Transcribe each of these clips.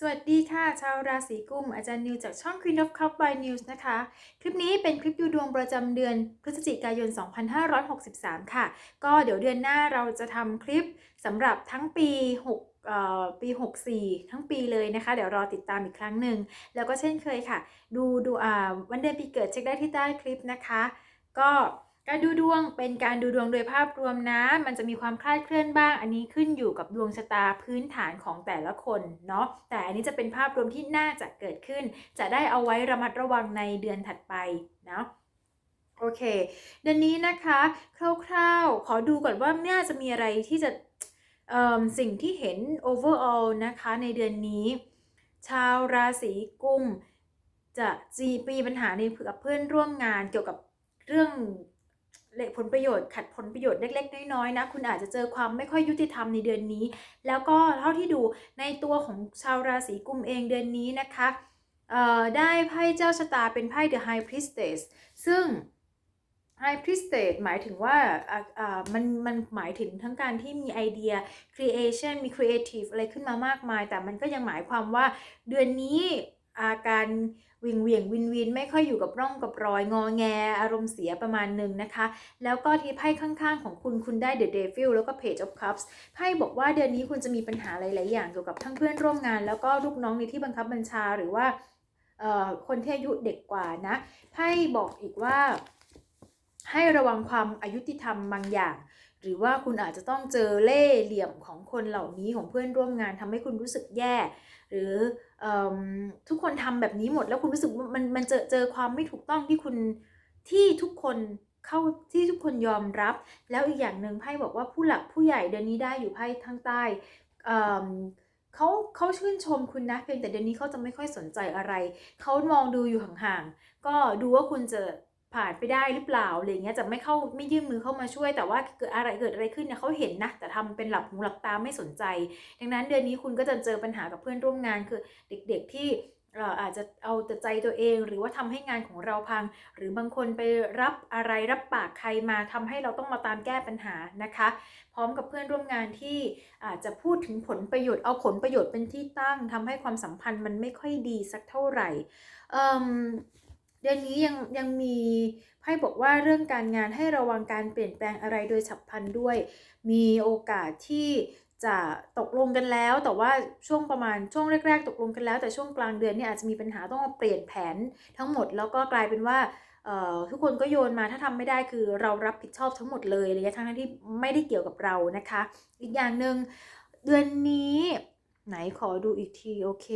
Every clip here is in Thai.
สวัสดีค่ะ ชาวราศีกุมอาจารย์นิวจากช่อง Queen of Cup by News นะคะ คลิปนี้เป็นคลิปดูดวงประจำเดือนพฤศจิกายน 2563 ค่ะ ก็เดี๋ยวเดือนหน้าเราจะทำคลิปสำหรับทั้งปี 6ปี 64 ทั้งปีเลยนะคะ เดี๋ยวรอติดตามอีกครั้งหนึ่ง แล้วก็เช่นเคยค่ะ ดูดูวันเดือนปีเกิดเช็คได้ที่ใต้คลิปนะคะ ก็ การดูดวงเป็นการดูดวงโดยภาพรวมนะ มันจะมีความคลาดเคลื่อนบ้าง อันนี้ขึ้นอยู่กับดวงชะตาพื้นฐานของแต่ละคนเนาะ แต่อันนี้จะเป็นภาพรวมที่น่าจะเกิดขึ้น จะได้เอาไว้ระมัดระวังในเดือนถัดไปเนาะโอเค เดือนนี้นะคะ คร่าวๆ ขอดูก่อนว่าน่าจะมีอะไรที่จะเอิ่มสิ่งที่เห็น overall นะคะในเดือนนี้ ชาวราศีกุม จะจีมีปัญหาในกับเพื่อนร่วมงานเกี่ยวกับเรื่อง ผลประโยชน์ขัดผลประโยชน์เล็ก ๆ น้อยๆนะ คุณอาจจะเจอความไม่ค่อยยุติธรรมในเดือนนี้ แล้วก็เท่าที่ดูในตัวของชาวราศีกุมเองเดือนนี้นะคะได้ไพ่เจ้าชะตาเป็นไพ่ The High Priestess ซึ่ง High Priestess หมายถึงว่าอ่าอ่ามันมันหมายถึงทั้งการที่มีไอเดีย creation มี creative อะไรขึ้นมามากมาย แต่มันก็ยังหมายความว่าเดือนนี้ อาการวิงเวียงวินวินไม่ค่อยอยู่กับร่องกับรอยงอแง อารมณ์เสียประมาณหนึ่งนะคะ แล้วก็ที่ไพ่ข้างๆของคุณคุณได้ The Devil แล้วก็ Page of Cups ไพ่บอกว่าเดือนนี้คุณจะมีปัญหาหลายๆอย่างเกี่ยวกับทั้งเพื่อนร่วมงาน แล้วก็ลูกน้องในที่บังคับบัญชาหรือว่าคนที่อายุเด็กกว่านะไพ่บอกอีกว่า ให้ระวังความอายุติธรรมบางอย่างหรือว่าคุณอาจจะต้องเจอเล่เหลี่ยมของคนเหล่านี้ของเพื่อนร่วมงานทำให้คุณรู้สึกแย่ หรือ ทุกคนทำแบบนี้หมดแล้วคุณรู้สึกมันมันเจอเจอความไม่ถูกต้องที่คุณที่ทุกคนเข้าที่ทุกคนยอมรับ แล้วอีกอย่างหนึ่งไพ่บอกว่าผู้หลักผู้ใหญ่เดือนนี้ได้อยู่ไพ่ทางใต้เขาเขาชื่นชมคุณนะเพียงแต่เดือนนี้เขาจะไม่ค่อยสนใจอะไร เขามองดูอยู่ห่างๆก็ดูว่าคุณจะ ผ่านไปได้หรือเปล่าอะไรเงี้ยจะไม่เข้าไม่ยื่นมือเข้ามาช่วย แต่ว่าเกิดอะไรเกิดอะไรขึ้นเนี่ยเขาเห็นนะแต่ทำเป็นหลับหูหลับตาไม่สนใจ ดังนั้นเดือนนี้คุณก็จะเจอปัญหากับเพื่อนร่วมงานคือเด็กๆที่เอ่อาจจะเอาแต่ใจตัวเองหรือว่าทำให้งานของเราพัง หรือบางคนไปรับอะไรรับปากใครมาทำให้เราต้องมาตามแก้ปัญหานะคะ พร้อมกับเพื่อนร่วมงานที่อาจจะพูดถึงผลประโยชน์เอาผลประโยชน์เป็นที่ตั้งทำให้ความสัมพันธ์มันไม่ค่อยดีสักเท่าไหร่ ดือนนี้ยังยังมีไพ่บอกว่าเรื่องการงานให้ระวังการเปลี่ยนแปลงอะไรโดยฉับพลันด้วย มีโอกาสที่จะตกลงกันแล้ว แต่ว่าช่วงประมาณช่วงแรก ๆ ตกลงกันแล้ว แต่ช่วงกลางเดือนเนี่ยอาจจะมีปัญหาต้องมาเปลี่ยนแผนทั้งหมดแล้วก็กลายเป็นว่าทุกคนก็โยนมาถ้าทำไม่ได้คือเรารับผิดชอบทั้งหมดเลยอะไรเงี้ยทั้งที่ไม่ได้เกี่ยวกับเรานะคะ อีกอย่างหนึ่งเดือนนี้ ไหนขอดูอีกทีโอเค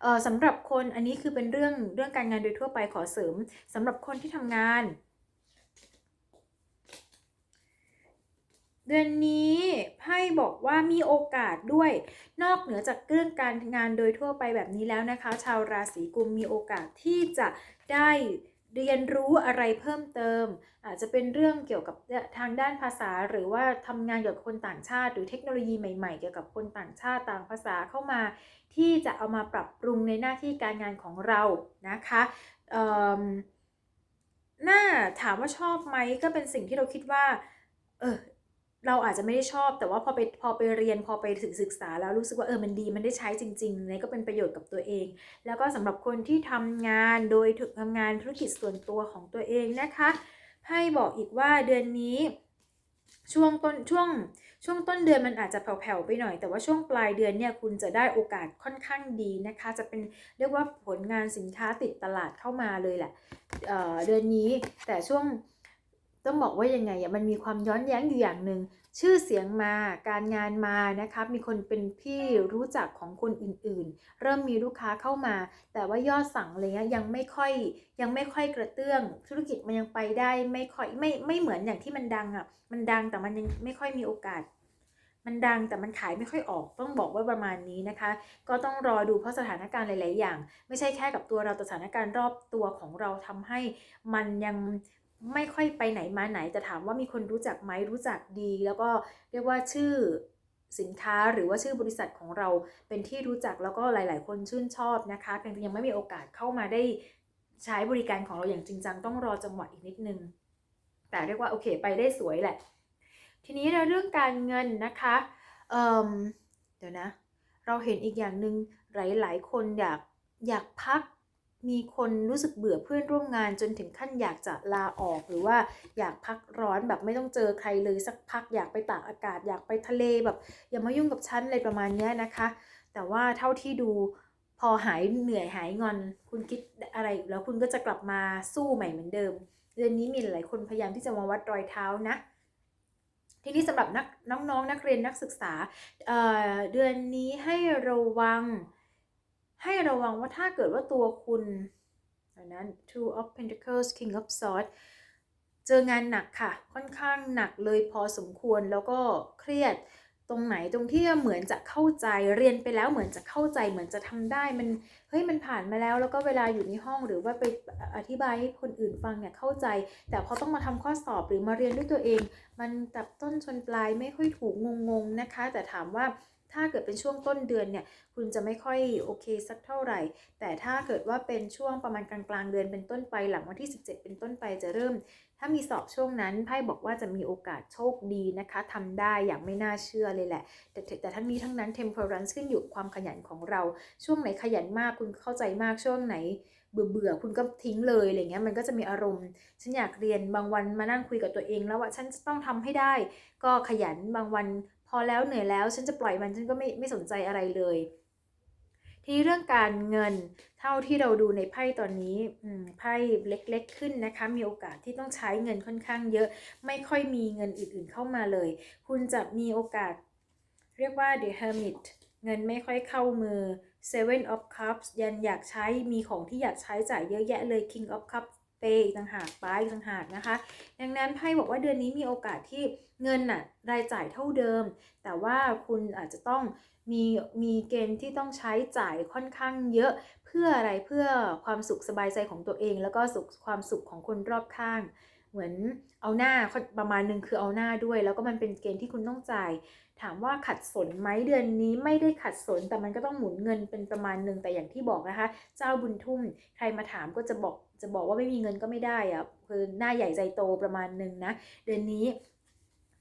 เออสำหรับคนอันนี้คือเป็นเรื่องเรื่องการงานโดยทั่วไปขอเสริมสำหรับคนที่ทำงาน เดือนนี้ไพ่บอกว่ามีโอกาสด้วย นอกเหนือจากเรื่องการงานโดยทั่วไปแบบนี้แล้วนะคะ ชาวราศีกุมมีโอกาสที่จะได้ เรียนรู้อะไรเพิ่มเติม อาจจะเป็นเรื่องเกี่ยวกับทางด้านภาษา หรือว่าทำงานเกี่ยวกับคนต่างชาติ หรือเทคโนโลยีใหม่ ๆ เกี่ยวกับคนต่างชาติต่างภาษาเข้ามา ที่จะเอามาปรับปรุงในหน้าที่การงานของเรานะคะน่าถามว่าชอบไหมก็เป็นสิ่งที่เราคิดว่าเออ เราอาจจะไม่ได้ชอบแต่ว่าพอไปพอไปเรียนพอไปศึกศึกษาแล้วรู้สึกว่าเออมันดีมันได้ใช้จริงๆเนี่ยก็เป็นประโยชน์กับตัวเอง แล้วก็สำหรับคนที่ทำงานโดยถึกทำงานธุรกิจส่วนตัวของตัวเองนะคะไพ่บอกอีกว่าเดือนนี้ช่วงต้นช่วงช่วงต้นเดือนมันอาจจะแผ่วๆไปหน่อย แต่ว่าช่วงปลายเดือนเนี่ยคุณจะได้โอกาสค่อนข้างดีนะคะ จะเป็นเรียกว่าผลงานสินค้าติดตลาดเข้ามาเลยแหละเออเดือนนี้แต่ช่วง ต้องบอกว่ายังไงอะมันมีความย้อนแย้งอยู่อย่างหนึ่งชื่อเสียงมาการงานมานะคะมีคนเป็นพี่รู้จักของคนอื่นๆ เริ่มมีลูกค้าเข้ามา แต่ว่ายอดสั่งอะไรเงี้ยยังไม่ค่อยยังไม่ค่อยกระเตื้อง ธุรกิจมันยังไปได้ไม่ค่อยไม่ไม่เหมือนอย่างที่มันดังอะมันดังแต่มันยังไม่ค่อยมีโอกาส มันดังแต่มันขายไม่ค่อยออกต้องบอกว่าประมาณนี้นะคะ ก็ต้องรอดูเพราะสถานการณ์หลาย ๆ อย่าง ไม่ใช่แค่กับตัวเราแต่สถานการณ์รอบตัวของเราทำให้มันยัง ไม่ค่อยไปไหนมาไหนแต่ถามว่ามีคนรู้จักไหมรู้จักดี แล้วก็เรียกว่าชื่อสินค้าหรือว่าชื่อบริษัทของเราเป็นที่รู้จักแล้วก็หลาย ๆ คนชื่นชอบนะคะเพียงแต่ยังไม่มีโอกาสเข้ามาได้ใช้บริการของเราอย่างจริงจังต้องรอจังหวะอีกนิดนึง แต่เรียกว่าโอเคไปได้สวยแหละ ทีนี้ในเรื่องการเงินนะคะเเดี๋ยวนะ เราเราเห็นอีกอย่างหนึ่งหลาย ๆ คนอยากอยากพัก มีคนรู้สึกเบื่อเพื่อนร่วมงานจนถึงขั้นอยากจะลาออก หรือว่าอยากพักร้อนแบบไม่ต้องเจอใครเลยสักพักอยากไปตากอากาศ อยากไปทะเลแบบ อย่ามายุ่งกับฉันอะไรประมาณนี้นะคะ แต่ว่าเท่าที่ดูพอหายเหนื่อยหายงอน คุณคิดอะไรแล้วคุณก็จะกลับมาสู้ใหม่เหมือนเดิม เดือนนี้มีหลายคนพยายามที่จะมาวัดรอยเท้านะทีนี้สำหรับนักน้องๆนักเรียนนักศึกษาเเดือนนี้ให้ระวัง ให้ระวังว่าถ้าเกิดว่าตัวคุณอันนั้น two of pentacles king of swords เจองานหนักค่ะ ค่อนข้างหนักเลยพอสมควรแล้วก็เครียดตรงไหนตรงที่เหมือนจะเข้าใจเรียนไปแล้วเหมือนจะเข้าใจเหมือนจะทำได้มันเฮ้ยมันผ่านมาแล้ว แล้วก็เวลาอยู่ในห้องหรือว่าไปอธิบายให้คนอื่นฟังเนี่ยเข้าใจ แต่พอต้องมาทำข้อสอบหรือมาเรียนด้วยตัวเอง มันตับต้นชนปลายไม่ค่อยถูกงงๆนะคะ แต่ถามว่า ถ้าเกิดเป็นช่วงต้นเดือนเนี่ยคุณจะไม่ค่อยโอเคสักเท่าไหร่ แต่ถ้าเกิดว่าเป็นช่วงประมาณกลางๆเดือนเป็นต้นไปหลังวันที่ 17 เป็นต้นไปจะเริ่ม ถ้ามีสอบช่วงนั้นไพ่บอกว่าจะมีโอกาสโชคดีนะคะทำได้อย่างไม่น่าเชื่อเลยแหละ แต่แต่ทั้งนี้ทั้งนั้น temperance ขึ้นอยู่ความขยันของเรา ช่วงไหนขยันมากคุณเข้าใจมากช่วงไหนเบื่อเบื่อคุณก็ทิ้งเลยอะไรเงี้ยมันก็จะมีอารมณ์ ฉันอยากเรียนบางวันมานั่งคุยกับตัวเองแล้วว่าฉันจะต้องทำให้ได้ ก็ขยันบางวัน อแล้วเหนื่อยแล้วฉันจะปล่อยมันฉันก็ไม่ไม่สนใจอะไรเลย ทีเรื่องการเงินเท่าที่เราดูในไพ่ตอนนี้ไพ่เล็กๆขึ้นนะคะ มีโอกาสที่ต้องใช้เงินค่อนข้างเยอะ ไม่ค่อยมีเงินอื่นๆเข้ามาเลย คุณจะมีโอกาส เรียกว่า the hermit เงินไม่ค่อยเข้ามือ seven of cups ยันอยากใช้มีของที่อยากใช้จ่ายเยอะแยะเลย king of cups เปย์ต่างหากป้ายต่างหากนะคะ ดังนั้นไพ่บอกว่าเดือนนี้มีโอกาสที่เงินน่ะรายจ่ายเท่าเดิม แต่ว่าคุณอาจจะต้องมีมีเกณฑ์ที่ต้องใช้จ่ายค่อนข้างเยอะเพื่ออะไรเพื่อความสุขสบายใจของตัวเอง แล้วก็สุขความสุขของคนรอบข้าง เหมือนเอาหน้าประมาณนึงคือเอาหน้าด้วย แล้วก็มันเป็นเกณฑ์ที่คุณต้องจ่าย ถามว่าขัดสนไหมเดือนนี้ไม่ได้ขัดสน แต่มันก็ต้องหมุนเงินเป็นประมาณหนึ่งแต่อย่างที่บอกนะคะ เจ้าบุญทุ่มใครมาถามก็จะบอกจะบอกว่าไม่มีเงินก็ไม่ได้อะคือหน้าใหญ่ใจโตประมาณหนึ่งนะ เดือนนี้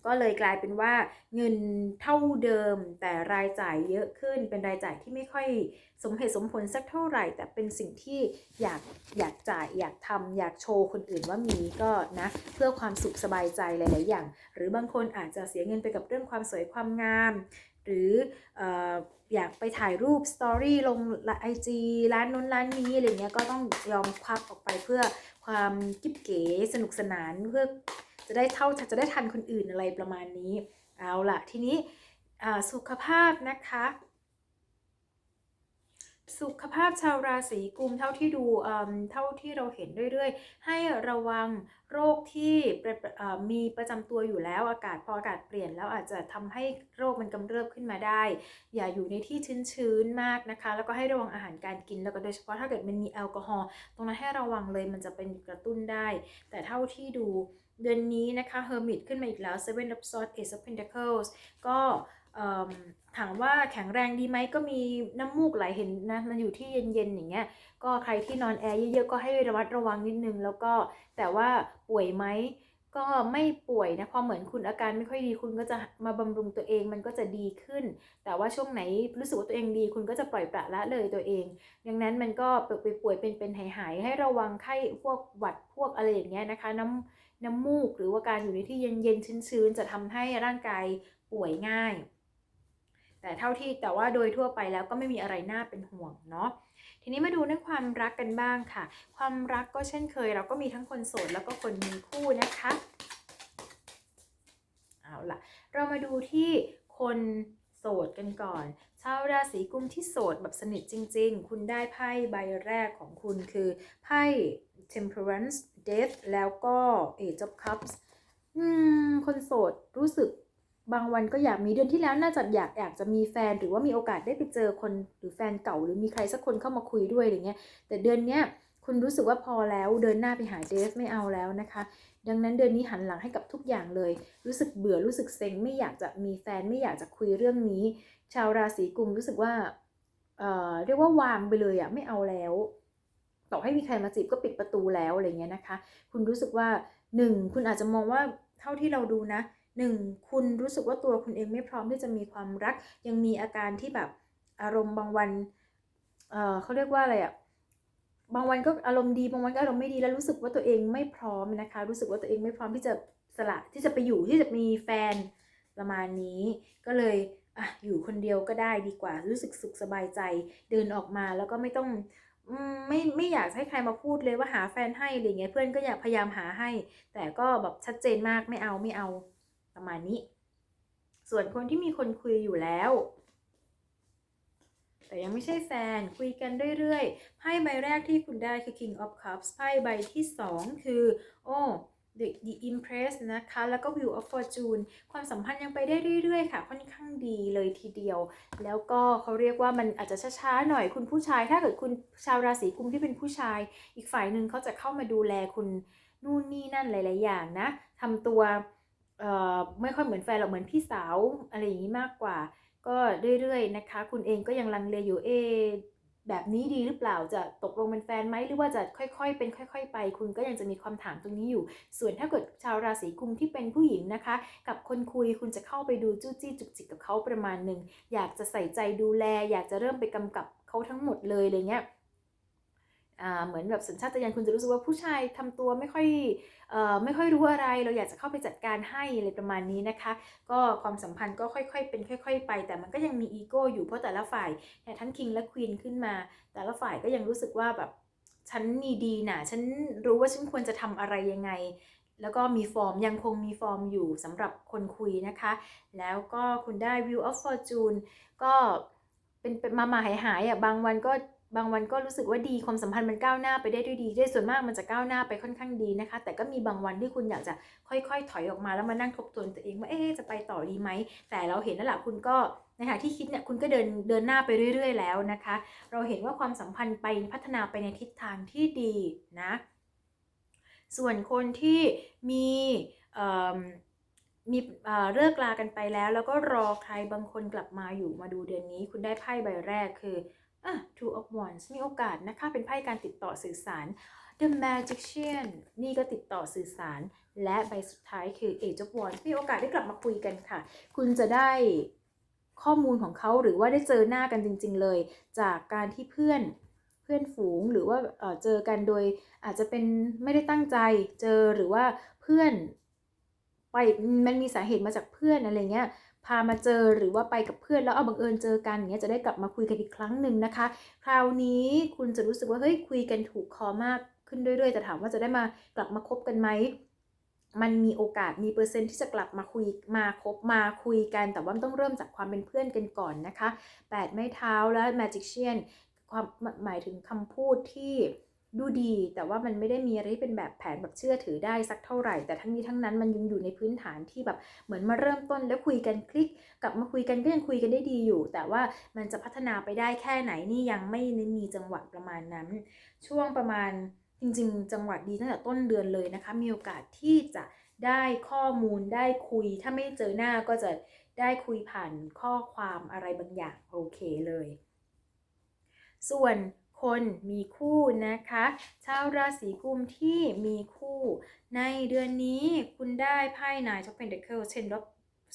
ก็เลยกลายเป็นว่าเงินเท่าเดิมแต่รายจ่ายเยอะขึ้น เป็นรายจ่ายที่ไม่ค่อยสมเหตุสมผลสักเท่าไหร่ แต่เป็นสิ่งที่อยากอยากจ่ายอยากทำอยากโชว์คนอื่นว่ามีก็นะ เพื่อความสุขสบายใจหลาย ๆ อย่าง หรือบางคนอาจจะเสียเงินไปกับเรื่องความสวยความงาม หรือออยากไปถ่ายรูปสตอรี่ลงไอจีร้านนู้นร้านนี้อะไรเงี้ยก็ต้องยอมควักออกไปเพื่อความกิ๊บเก๋สนุกสนานเพื่อ จะได้เท่าจะได้ทันคนอื่นอะไรประมาณนี้ เอาล่ะ ทีนี้สุขภาพนะคะ สุขภาพชาวราศีกุมเท่าที่ดูเท่าที่เราเห็นเรื่อยๆ ให้ระวังโรคที่มีประจำตัวอยู่แล้วอากาศพออากาศเปลี่ยนแล้วอาจจะทำให้โรคมันกำเริบขึ้นมาได้ อย่าอยู่ในที่ชื้นๆมากนะคะ แล้วก็ให้ระวังอาหารการกินแล้วก็โดยเฉพาะถ้าเกิดมันมีแอลกอฮอล์ตรงนั้นให้ระวังเลยมันจะเป็นกระตุ้นได้ แต่เท่าที่ดู เดือนนี้นะคะ Hermit ขึ้นมาอีกแล้ว Seven of Swords Ace of Pentacles ก็ถามว่าแข็งแรงดีไหมก็มีน้ำมูกไหลเห็นนะมันอยู่ที่เย็นๆอย่างเงี้ยก็ใครที่นอนแอร์เยอะๆก็ให้ระมัดระวังนิดนึง แล้วก็แต่ว่าป่วยไหมก็ไม่ป่วยนะพอเหมือนคุณอาการไม่ค่อยดีคุณก็จะมาบำรุงตัวเองมันก็จะดีขึ้น แต่ว่าช่วงไหนรู้สึกว่าตัวเองดี คุณก็จะปล่อยปละละเลยตัวเอง ดังนั้นมันก็ไปป่วยเป็นเป็นหายหายให้ระวังไข้พวกหวัดพวกอะไรอย่างเงี้ยนะคะ น้ำ น้ำมูก หรือว่าการอยู่ในที่เย็นๆชื้นๆ จะทำให้ร่างกายป่วยง่าย แต่เท่าที่แต่ว่าโดยทั่วไปแล้วก็ไม่มีอะไรน่าเป็นห่วงเนาะทีนี้มาดูเรื่องความรักกันบ้างค่ะ ความรักก็เช่นเคย เราก็มีทั้งคนโสดแล้วก็คนมีคู่นะคะเอาล่ะ เรามาดูที่คนโสดกันก่อน ชาวราศีกุมที่โสดแบบสนิทจริง ๆ คุณได้ไพ่ใบแรกของคุณคือไพ่ temperance death แล้วก็ age of cups อืม คนโสดรู้สึกบางวันก็อยากมีเดือนที่แล้วน่าจะอยากอยากจะมีแฟนหรือว่ามีโอกาสได้ไปเจอคนหรือแฟนเก่าหรือมีใครสักคนเข้ามาคุยด้วยอะไรเงี้ย แต่เดือนเนี้ยคุณรู้สึกว่าพอแล้วเดินหน้าไปหาเดฟไม่เอาแล้วนะคะ ดังนั้นเดือนนี้หันหลังให้กับทุกอย่างเลย รู้สึกเบื่อรู้สึกเซ็งไม่อยากจะมีแฟนไม่อยากจะคุยเรื่องนี้ ชาวราศีกุมรู้สึกว่าเอ่อเรียกว่าวางไปเลยอะไม่เอาแล้ว ต่อให้มีใครมาจีบก็ปิดประตูแล้วอะไรเงี้ยนะคะ คุณรู้สึกว่าหนึ่งคุณอาจจะมองว่าเท่าที่เราดูนะหนึ่งคุณรู้สึกว่าตัวคุณเองไม่พร้อมที่จะมีความรัก ยังมีอาการที่แบบอารมณ์บางวันเออเขาเรียกว่าอะไรอะบางวันก็อารมณ์ดีบางวันก็อารมณ์ไม่ดีแล้วรู้สึกว่าตัวเองไม่พร้อมนะคะ รู้สึกว่าตัวเองไม่พร้อมที่จะสละที่จะไปอยู่ที่จะมีแฟนประมาณนี้ ก็เลยอะอยู่คนเดียวก็ได้ดีกว่า รู้สึกสุขสบายใจเดินออกมาแล้วก็ไม่ต้อง ไม่ไม่อยากให้ใครมาพูดเลยว่าหาแฟนให้อะไรเงี้ยเพื่อนก็อยากพยายามหาให้ แต่ก็แบบชัดเจนมากไม่เอาไม่เอาประมาณนี้ ส่วนคนที่มีคนคุยอยู่แล้ว แต่ยังไม่ใช่แฟนคุยกันเรื่อยๆไพ่ใบแรกที่คุณได้คือ King of Cups ไพ่ใบที่ 2 คือ โอ้ The, the Impress นะคะ แล้วก็ Wheel of Fortune ความสัมพันธ์ยังไปได้เรื่อยๆ ค่ะ ค่อนข้างดีเลยทีเดียว แล้วก็เขาเรียกว่ามันอาจจะช้าๆ หน่อยคุณผู้ชาย ถ้าเกิดคุณชาวราศีกุมที่เป็นผู้ชาย อีกฝ่ายหนึ่งเขาจะเข้ามาดูแลคุณนู่นนี่นั่นหลาย ๆ อย่างนะทำตัวไม่ค่อยเหมือนแฟนหรอกเหมือนพี่สาวอะไรอย่างนี้มากกว่า ก็เรื่อยๆ นะคะ คุณเองก็ยังลังเลอยู่เอ แบบนี้ดีหรือเปล่าจะตกลงเป็นแฟนไหมหรือว่าจะค่อยๆ เป็นค่อย ๆ ไป คุณก็ยังจะมีความถามตรงนี้อยู่ ส่วนถ้าเกิดชาวราศีกุมที่เป็นผู้หญิงนะคะ กับคนคุยคุณจะเข้าไปดูจู้จี้จุกจิกกับเขาประมาณหนึ่งอยากจะใส่ใจดูแล อยากจะเริ่มไปกำกับเขาทั้งหมดเลยอะไรเงี้ย เหมือนแบบสัญชาตญาณคุณจะรู้สึกว่าผู้ชายทำตัวไม่ค่อยอไม่ค่อยรู้อะไร เราอยากจะเข้าไปจัดการให้อะไรประมาณนี้นะคะ ก็ความสัมพันธ์ก็ค่อยๆ เป็นค่อย ๆ ไป แต่มันก็ยังมีอีโก้อยู่เพราะแต่ละฝ่ายเนี่ยทั้งคิงและควีนขึ้นมา แต่ละฝ่ายก็ยังรู้สึกว่าแบบฉันมีดีนะฉันรู้ว่าฉันควรจะทำอะไรยังไง แล้วก็มีฟอร์มยังคงมีฟอร์มอยู่สำหรับคนคุยนะคะ แล้วก็คุณได้ View of Fortune ก็เป็นมามาหายหายอะบางวันก็ บางวันก็รู้สึกว่าดีความสัมพันธ์มันก้าวหน้าไปได้ด้วยดีด้วยส่วนมากมันจะก้าวหน้าไปค่อนข้างดีนะคะ แต่ก็มีบางวันที่คุณอยากจะค่อยๆ ถอยออกมาแล้วมานั่งทบทวนตัวเองว่าเอ๊จะไปต่อดีไหมแต่เราเห็นแล้วล่ะคุณก็ในขณะที่คิดเนี่ยคุณก็เดินเดินหน้าไปเรื่อย ๆ แล้วนะคะ เราเห็นว่าความสัมพันธ์ไปพัฒนาไปในทิศทางที่ดีนะส่วนคนที่มีเอ่อมีเอ่อเลิกลากันไปแล้ว แล้วก็รอใครบางคนกลับมาอยู่มาดูเดือนนี้ คุณได้ไพ่ใบแรกคือ อะ two of wands มีโอกาสนะคะ เป็นไพ่การติดต่อสื่อสาร the magician นี่ก็ติดต่อสื่อสาร และใบสุดท้ายคือ age of wands มีโอกาสได้กลับมาคุยกันค่ะ คุณจะได้ข้อมูลของเขาหรือว่าได้เจอหน้ากันจริง ๆ เลย จากการที่เพื่อนเพื่อนฝูงหรือว่าเจอกันโดยอาจจะเป็นไม่ได้ตั้งใจเจอหรือว่าเพื่อนไปมันมีสาเหตุมาจากเพื่อนอะไรเงี้ย พามาเจอหรือว่าไปกับเพื่อนแล้วเอาบังเอิญเจอกันอย่างเงี้ยจะได้กลับมาคุยกันอีกครั้งหนึ่งนะคะ คราวนี้คุณจะรู้สึกว่าเฮ้ยคุยกันถูกคอมากขึ้นเรื่อยๆแต่ถามว่าจะได้มากลับมาคบกันไหมมันมีโอกาสมีเปอร์เซ็นต์ที่จะกลับมาคุยมาคบมาคุยกัน แต่ว่าต้องเริ่มจากความเป็นเพื่อนกันก่อนนะคะแปดไม้เท้าและ magician ความหมายถึงคำพูดที่ ดูดีแต่ว่ามันไม่ได้มีอะไรที่เป็นแบบแผนแบบเชื่อถือได้สักเท่าไหร่ แต่ทั้งนี้ทั้งนั้นมันยังอยู่ในพื้นฐานที่แบบเหมือนมาเริ่มต้นแล้วคุยกันคลิก กลับมาคุยกันก็ยังคุยกันได้ดีอยู่ แต่ว่ามันจะพัฒนาไปได้แค่ไหนนี่ยังไม่มีจังหวะประมาณนั้น ช่วงประมาณจริง ๆ จังหวะดีตั้งแต่ต้นเดือนเลยนะคะ มีโอกาสที่จะได้ข้อมูลได้คุย ถ้าไม่เจอหน้าก็จะได้คุยผ่านข้อความอะไรบางอย่างโอเคเลย ส่วน คนมีคู่นะคะ ชาวราศีกุมที่มีคู่ ในเดือนนี้คุณได้ไพ่ Nine of Pentacles Ten of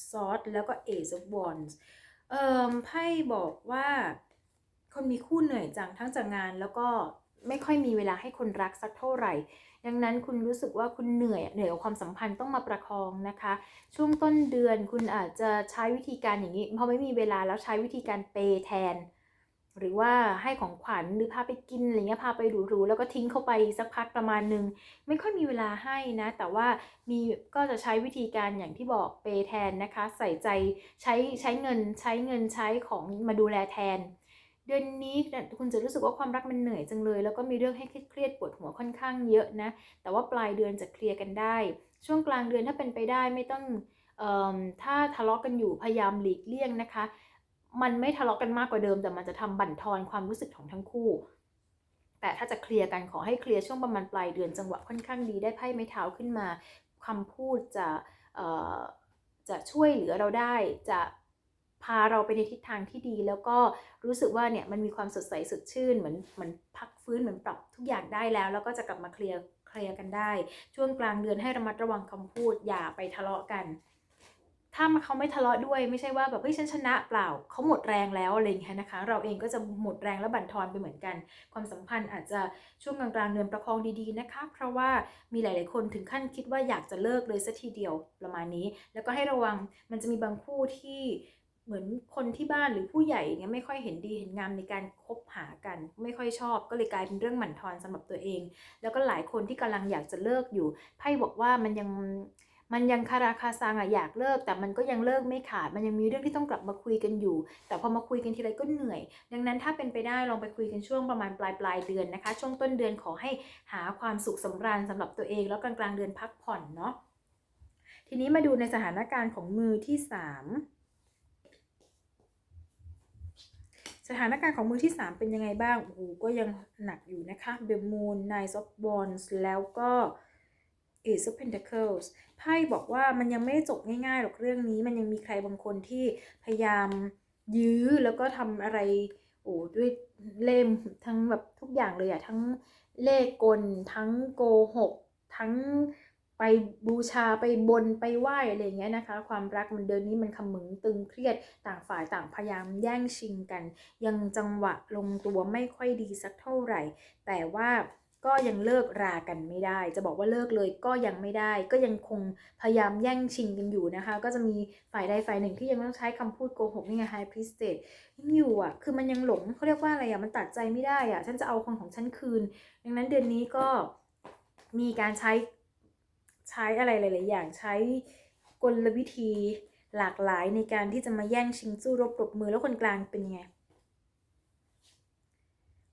Swords แล้วก็ Ace of Wands เอ่อไพ่บอกว่า คนมีคู่เหนื่อยจังทั้งจากงานแล้วก็ไม่ค่อยมีเวลาให้คนรักสักเท่าไหร่ ดังนั้นคุณรู้สึกว่าคุณเหนื่อยเหนื่อยกับความสัมพันธ์ต้องมาประคองนะคะ ช่วงต้นเดือนคุณอาจจะใช้วิธีการอย่างนี้พอไม่มีเวลาแล้วใช้วิธีการเปย์แทน หรือว่าให้ของขวัญหรือพาไปกินอะไรเงี้ยพาไปหรูๆแล้วก็ทิ้งเข้าไปสักพักประมาณนึง ไม่ค่อยมีเวลาให้นะ แต่ว่ามีก็จะใช้วิธีการอย่างที่บอกเปแทนนะคะ ใส่ใจใช้ใช้เงินใช้เงินใช้ของมาดูแลแทน เดือนนี้คุณจะรู้สึกว่าความรักมันเหนื่อยจังเลย แล้วก็มีเรื่องให้เครียดปวดหัวค่อนข้างเยอะนะ แต่ว่าปลายเดือนจะเคลียร์กันได้ ช่วงกลางเดือนถ้าเป็นไปได้ไม่ต้องออถ้าทะเลาะกันอยู่พยายามหลีกเลี่ยงนะคะ มันไม่ทะเลาะกันมากกว่าเดิม แต่มันจะทำบั่นทอนความรู้สึกของทั้งคู่ แต่ถ้าจะเคลียร์กันขอให้เคลียร์ช่วงประมาณปลายเดือนจังหวะค่อนข้างดีได้ไพ่ไม้เท้าขึ้นมาคำพูดจะเอ่อจะช่วยเหลือเราได้จะพาเราไปในทิศทางที่ดี แล้วก็รู้สึกว่าเนี่ยมันมีความสดใสสดชื่นเหมือนเหมือนพักฟื้นเหมือนปรับทุกอย่างได้แล้ว แล้วก็จะกลับมาเคลียร์เคลียร์กันได้ ช่วงกลางเดือนให้ระมัดระวังคำพูดอย่าไปทะเลาะกัน ถ้าเขาไม่ทะเลาะด้วยไม่ใช่ว่าแบบเฮ้ยฉันชนะเปล่าเขาหมดแรงแล้วอะไรอย่างเงี้ยนะคะ เราเองก็จะหมดแรงและบั่นทอนไปเหมือนกัน ความสัมพันธ์อาจจะช่วงกลางๆเดือนประคองดีๆนะคะ เพราะว่ามีหลายๆคนถึงขั้นคิดว่าอยากจะเลิกเลยสัทีเดียวประมาณนี้ แล้วก็ให้ระวังมันจะมีบางคู่ที่เหมือนคนที่บ้านหรือผู้ใหญ่เนี่ยไม่ค่อยเห็นดีเห็นงามในการคบหากัน ไม่ค่อยชอบก็เลยกลายเป็นเรื่องหมั่นทอนสำหรับตัวเอง แล้วก็หลายคนที่กำลังอยากจะเลิกอยู่ไพ่บอกว่ามันยัง มันยังคาราคาซังอะอยากเลิก แต่มันก็ยังเลิกไม่ขาด มันยังมีเรื่องที่ต้องกลับมาคุยกันอยู่ แต่พอมาคุยกันทีไรก็เหนื่อย ดังนั้นถ้าเป็นไปได้ลองไปคุยกันช่วงประมาณปลายปลายเดือนนะคะ ช่วงต้นเดือนขอให้หาความสุขสำราญสำหรับตัวเอง แล้วกลางกลางเดือนพักผ่อนเนาะทีนี้มาดูในสถานการณ์ของมือที่สามสถานการณ์ของมือที่ 3 เป็นยังไงบ้าง โอ้โห ก็ยังหนักอยู่นะคะ The Moon Nine of Wands แล้วก็ Ace of Pentacles ไพ่บอกว่ามันยังไม่จบง่ายๆหรอกเรื่องนี้ มันยังมีใครบางคนที่พยายามยื้อแล้วก็ทำอะไรโอ้ด้วยเล่มทั้งแบบทุกอย่างเลยอะทั้งเลขกล ทั้งโกหก ทั้งไปบูชาไปบนไปไหว้อะไรเงี้ยนะคะ ความรักมันเดินนี้มันขมึงตึงเครียดต่างฝ่ายต่างพยายามแย่งชิงกัน ยังจังหวะลงตัวไม่ค่อยดีสักเท่าไหร่ แต่ว่า ก็ยังเลิกรากันไม่ได้ จะบอกว่าเลิกเลยก็ยังไม่ได้ ก็ยังคงพยายามแย่งชิงกันอยู่นะคะ ก็จะมีฝ่ายใดฝ่ายหนึ่งที่ยังต้องใช้คำพูดโกหกนี่ไงไฮพริสเตดยังอยู่อะ คือมันยังหลงเขาเรียกว่าอะไรอะ มันตัดใจไม่ได้อะ ฉันจะเอาคนของฉันคืน ดังนั้นเดือนนี้ก็มีการใช้ใช้อะไรหลาย ๆ อย่างใช้กลวิธีหลากหลายในการที่จะมาแย่งชิงสู้รบปรบมือแล้วคนกลางเป็นยังไง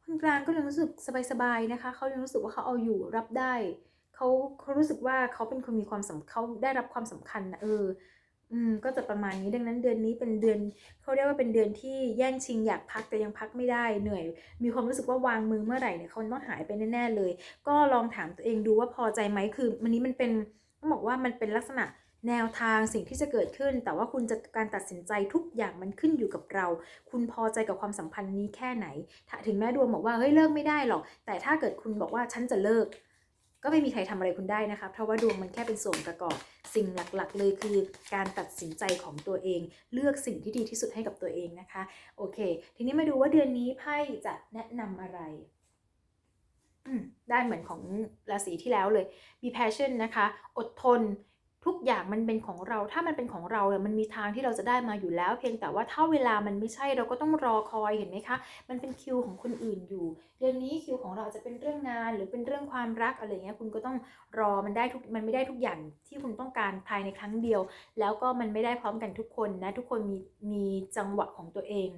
คนกลางก็ยังรู้สึกสบายๆนะคะเขายังรู้สึกว่าเขาเอาอยู่รับได้เขาเขารู้สึกว่าเขาเป็นคนมีความสำเขาได้รับความสำคัญนะเออ อืม ก็จะประมาณนี้ดังนั้นเดือนนี้เป็นเดือนเขาเรียกว่าเป็นเดือนที่แย่งชิงอยากพักแต่ยังพักไม่ได้เหนื่อย มีความรู้สึกว่าวางมือเมื่อไหร่เนี่ยเขาต้องหายไปแน่ๆเลย ก็ลองถามตัวเองดูว่าพอใจไหมคือ วันนี้มันเป็นต้องบอกว่ามันเป็นลักษณะ แนวทางสิ่งที่จะเกิดขึ้น แต่ว่าคุณจะการตัดสินใจทุกอย่างมันขึ้นอยู่กับเรา คุณพอใจกับความสัมพันธ์นี้แค่ไหน ถึงแม้ดวงบอกว่าเฮ้ยเลิกไม่ได้หรอก แต่ถ้าเกิดคุณบอกว่าฉันจะเลิก ก็ไม่มีใครทำอะไรคุณได้นะคะเพราะว่าดวงมันแค่เป็นส่วนประกอบ สิ่งหลักๆ เลยคือการตัดสินใจของตัวเอง เลือกสิ่งที่ดีที่สุดให้กับตัวเองนะคะ โอเค ทีนี้มาดูว่าเดือนนี้ไพ่จะแนะนำอะไรได้เหมือนของราศีที่แล้วเลยมี passion นะคะ อดทน ทุกอย่างมันเป็นของเรา ถ้ามันเป็นของเราเนี่ยมันมีทางที่เราจะได้มาอยู่แล้ว เพียงแต่ว่าถ้าเวลามันไม่ใช่เราก็ต้องรอคอยเห็นไหมคะ มันเป็นคิวของคนอื่นอยู่ เดือนนี้คิวของเราจะเป็นเรื่องงานหรือเป็นเรื่องความรักอะไรเงี้ยคุณก็ต้องรอมันได้ทุกมันไม่ได้ทุกอย่างที่คุณต้องการภายในครั้งเดียว แล้วก็มันไม่ได้พร้อมกันทุกคนนะทุกคนมีมีจังหวะของตัวเอง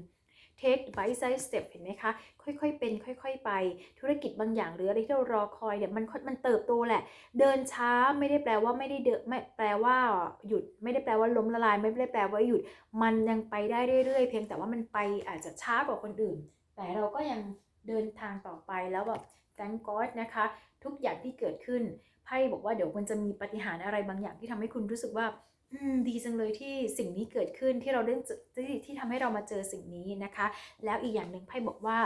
take by size step เห็นไหมคะ ค่อยๆเป็น ค่อย ๆ ไป ธุรกิจบางอย่างหรืออะไรที่เรารอคอยเนี่ยมันมันเติบโตแหละ เดินช้าไม่ได้แปลว่าไม่ได้เดินไม่แปลว่าหยุด ไม่ได้แปลว่าล้มละลาย ไม่ได้แปลว่าหยุด มันยังไปได้เรื่อยๆ เพียงแต่ว่ามันไปอาจจะช้ากว่าคนอื่น แต่เราก็ยังเดินทางต่อไปแล้วแบบ thank God นะคะ ทุกอย่างที่เกิดขึ้นไพ่บอกว่าเดี๋ยวมันจะมีปฏิหารอะไรบางอย่างที่ทำให้คุณรู้สึกว่า ดีจังเลยที่สิ่งนี้เกิดขึ้นที่เราเรื่องที่ที่ทำให้เรามาเจอสิ่งนี้นะคะ แล้วอีกอย่างหนึ่งไพ่บอกว่า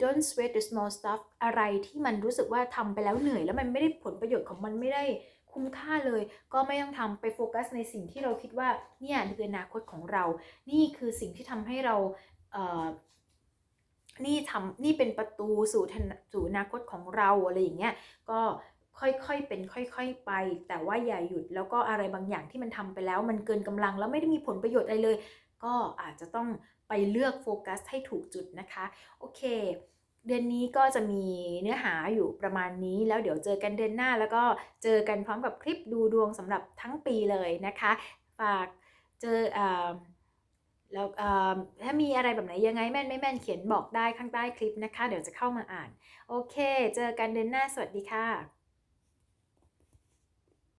don't sweat the small stuff อะไรที่มันรู้สึกว่าทำไปแล้วเหนื่อย แล้วมันไม่ได้ผลประโยชน์ของมันไม่ได้คุ้มค่าเลย ก็ไม่ต้องทำไปโฟกัสในสิ่งที่เราคิดว่าเนี่ยคืออนาคตของเรา นี่คือสิ่งที่ทำให้เราเนี่ทำนี่เป็นประตูสู่สู่อนาคตของเราอะไรอย่างเงี้ยก็ ค่อยๆ เป็นค่อยๆ ไป แต่ว่าอย่าหยุดแล้วก็อะไรบางอย่างที่มันทำไปแล้ว มันเกินกำลังแล้วไม่ได้มีผลประโยชน์อะไรเลย ก็อาจจะต้องไปเลือกโฟกัสให้ถูกจุดนะคะ โอเค เดือนนี้ก็จะมีเนื้อหาอยู่ประมาณนี้แล้วเดี๋ยวเจอกันเดือนหน้า แล้วก็เจอกันพร้อมกับคลิปดูดวงสำหรับทั้งปีเลยนะคะ ฝากเจออแล้วถ้ามีอะไรแบบไหนยังไงแม่นไม่แม่นเขียนบอกได้ข้างใต้คลิปนะคะ เดี๋ยวจะเข้ามาอ่าน โอเค เจอกันเดือนหน้าสวัสดีค่ะ